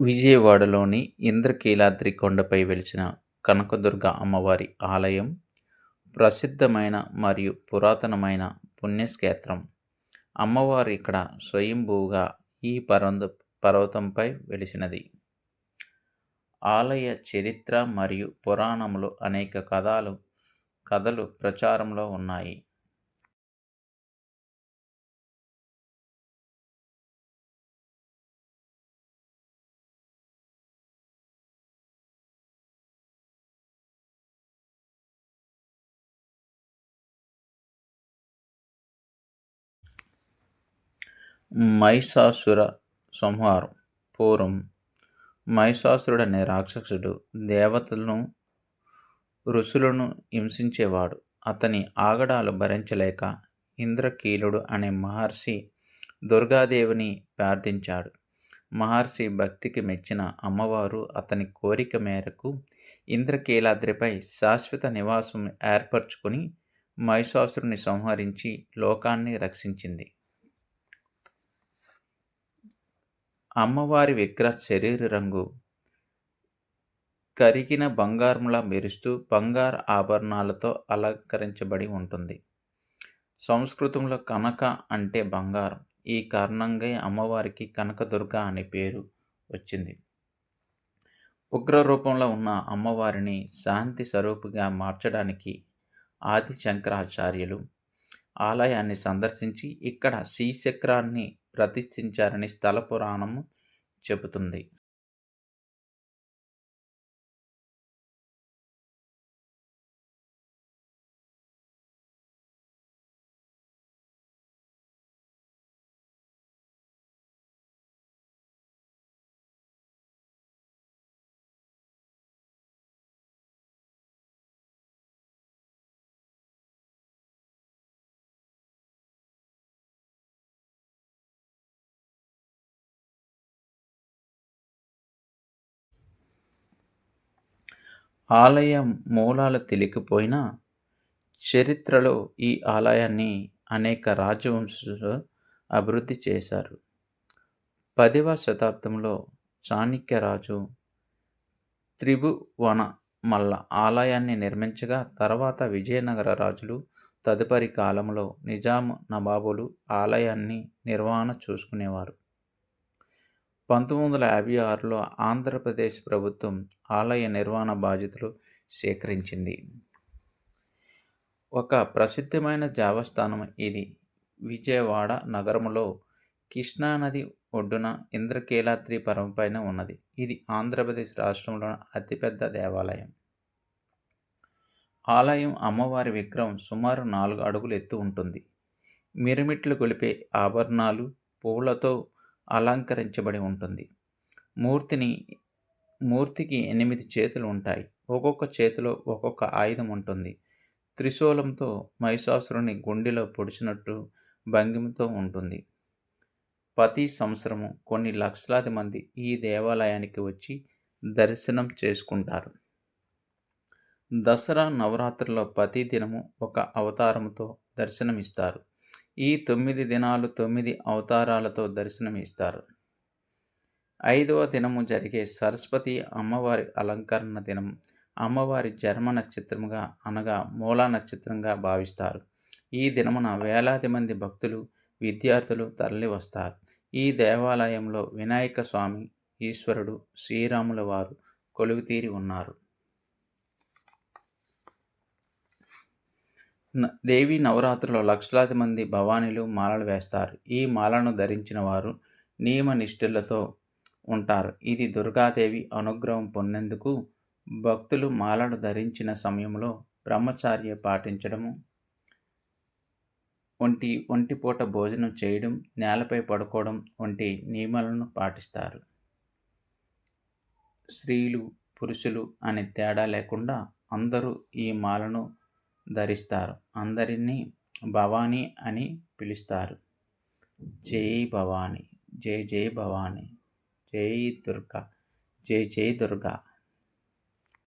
విజయవాడలోని ఇంద్రకీలాద్రి కొండపై వెలిసిన కనకదుర్గ అమ్మవారి ఆలయం ప్రసిద్ధమైన మరియు పురాతనమైన పుణ్యక్షేత్రం. అమ్మవారు ఇక్కడ స్వయంభూగా ఈ పర్వత పర్వతంపై వెలిసినది. ఆలయ చరిత్ర మరియు పురాణములు అనేక కథలు కథలు ప్రచారంలో ఉన్నాయి. మహిషాసుర సంహారం పూర్వం మహిషాసురుడు అనే రాక్షసుడు దేవతలను ఋషులను హింసించేవాడు. అతని ఆగడాలు భరించలేక ఇంద్రకీలుడు అనే మహర్షి దుర్గాదేవిని ప్రార్థించాడు. మహర్షి భక్తికి మెచ్చిన అమ్మవారు అతని కోరిక మేరకు ఇంద్రకీలాద్రిపై శాశ్వత నివాసం ఏర్పరచుకుని మహిషాసురుని సంహరించి లోకాన్ని రక్షించింది. అమ్మవారి విగ్రహ శరీర రంగు కరిగిన బంగారంలా మెరుస్తూ బంగారు ఆభరణాలతో అలంకరించబడి ఉంటుంది. సంస్కృతంలో కనక అంటే బంగారం. ఈ కారణంగా అమ్మవారికి కనకదుర్గ అనే పేరు వచ్చింది. ఉగ్ర రూపంలో ఉన్న అమ్మవారిని శాంతి స్వరూపుగా మార్చడానికి ఆది శంకరాచార్యులు ఆలయాన్ని సందర్శించి ఇక్కడ శ్రీచక్రాన్ని ప్రతిష్ఠించారని స్థల పురాణము చెబుతుంది. ఆలయ మూలాలు తెలియకపోయినా చరిత్రలో ఈ ఆలయాన్ని అనేక రాజవంశులు అభివృద్ధి చేశారు. పదవ శతాబ్దంలో చాణక్యరాజు త్రిభువన మల్ల ఆలయాన్ని నిర్మించగా తర్వాత విజయనగర రాజులు తదుపరి కాలంలో నిజాం నవాబులు ఆలయాన్ని నిర్వహణ చూసుకునేవారు. పంతొమ్మిది వందల యాభై ఆరులో ఆంధ్రప్రదేశ్ ప్రభుత్వం ఆలయ నిర్వహణ బాధ్యతలు సేకరించింది. ఒక ప్రసిద్ధమైన దేవస్థానం ఇది. విజయవాడ నగరంలో కృష్ణానది ఒడ్డున ఇంద్రకీలాద్రి పైన ఉన్నది. ఇది ఆంధ్రప్రదేశ్ రాష్ట్రంలోని అతిపెద్ద దేవాలయం. ఆలయం అమ్మవారి విగ్రహం సుమారు నాలుగు అడుగులు ఎత్తు ఉంటుంది. మిరుమిట్లు గొలిపే ఆభరణాలు పువ్వులతో అలంకరించబడి ఉంటుంది. మూర్తిని మూర్తికి ఎనిమిది చేతులు ఉంటాయి. ఒక్కొక్క చేతిలో ఒక్కొక్క ఆయుధం ఉంటుంది. త్రిశూలంతో మహిషాసురుని గుండెలో పొడిచినట్టు భంగిమతో ఉంటుంది. ప్రతి సంవత్సరము కొన్ని లక్షలాది మంది ఈ దేవాలయానికి వచ్చి దర్శనం చేసుకుంటారు. దసరా నవరాత్రిలో ప్రతి దినము ఒక అవతారంతో దర్శనమిస్తారు. ఈ తొమ్మిది దినాలు తొమ్మిది అవతారాలతో దర్శనమిస్తారు ఐదవ దినము జరిగే సరస్వతి అమ్మవారి అలంకరణ దినం అమ్మవారి జన్మ నక్షత్రముగా అనగా మూలా నక్షత్రంగా భావిస్తారు. ఈ దినమున వేలాది మంది భక్తులు విద్యార్థులు తరలి వస్తారు. ఈ దేవాలయంలో వినాయక స్వామి ఈశ్వరుడు శ్రీరాముల వారు కొలువుతీరి ఉన్నారు. దేవి నవరాత్రులో లక్షలాది మంది భవానీలు మాలలు వేస్తారు. ఈ మాలను ధరించిన వారు నియమ నిష్ఠులతో ఉంటారు. ఇది దుర్గాదేవి అనుగ్రహం పొందేందుకు భక్తులు మాలను ధరించిన సమయంలో బ్రహ్మచార్య పాటించడము వంటి ఒంటిపూట భోజనం చేయడం నేలపై పడుకోవడం వంటి నియమాలను పాటిస్తారు. స్త్రీలు పురుషులు అనే తేడా లేకుండా అందరూ ఈ మాలను ధరిస్తారు. అందరినీ భవానీ అని పిలుస్తారు. జై భవానీ జై జై భవానీ జై దుర్గా జై జై దుర్గా.